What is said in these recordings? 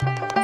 দিনে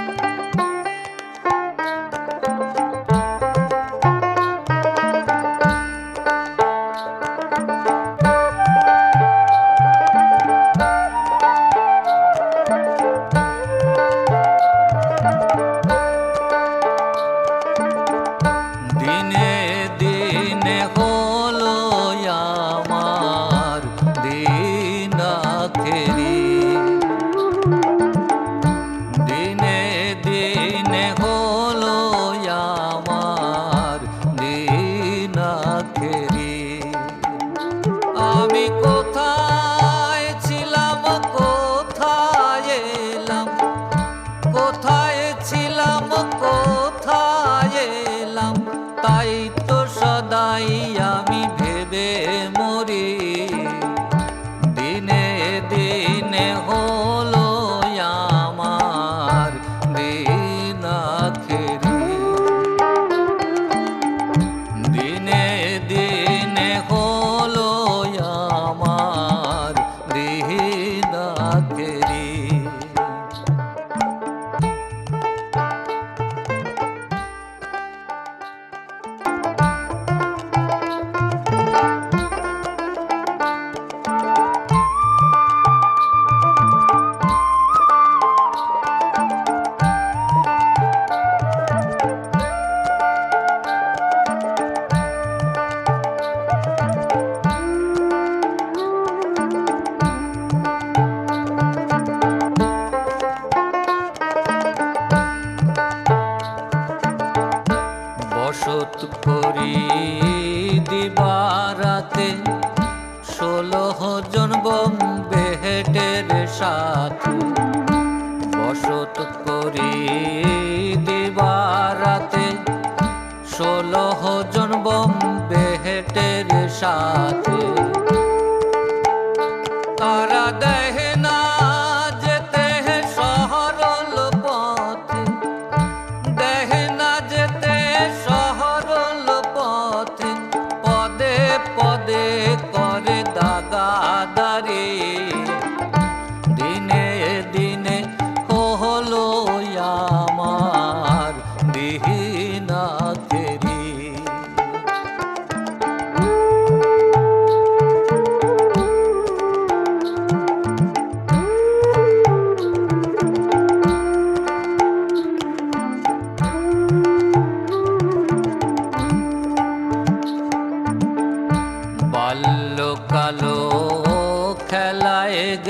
দিবারাতে ষোলো জন বম্বে হেটের সাথে। বসত করি দিবারাতে। ষোলো জন বম্বে হেটের সাথে। তারা দেহে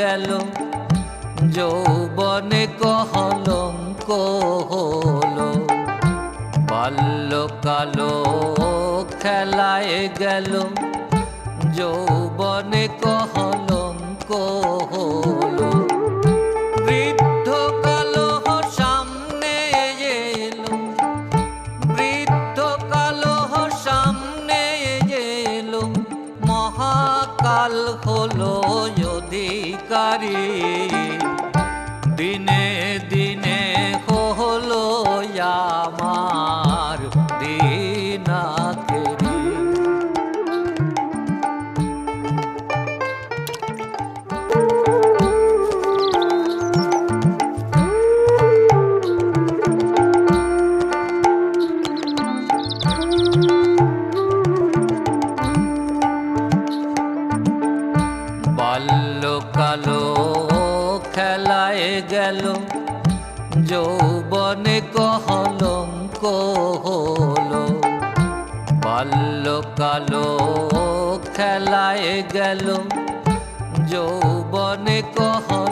গেল। যৌবনে কহলঙ্ক হলো। বাল্যকালো খেলায় গেল। যৌবনে কহলঙ্ক হলো। হলো অধিকারী। দিনে দিনে হলো আমার দিনাকেরি গেল যৌবনে কহলঙ্ক হলো। বাল্যকালো খেলায় গেল যৌবনে কহলঙ্ক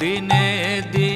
দিনে দিন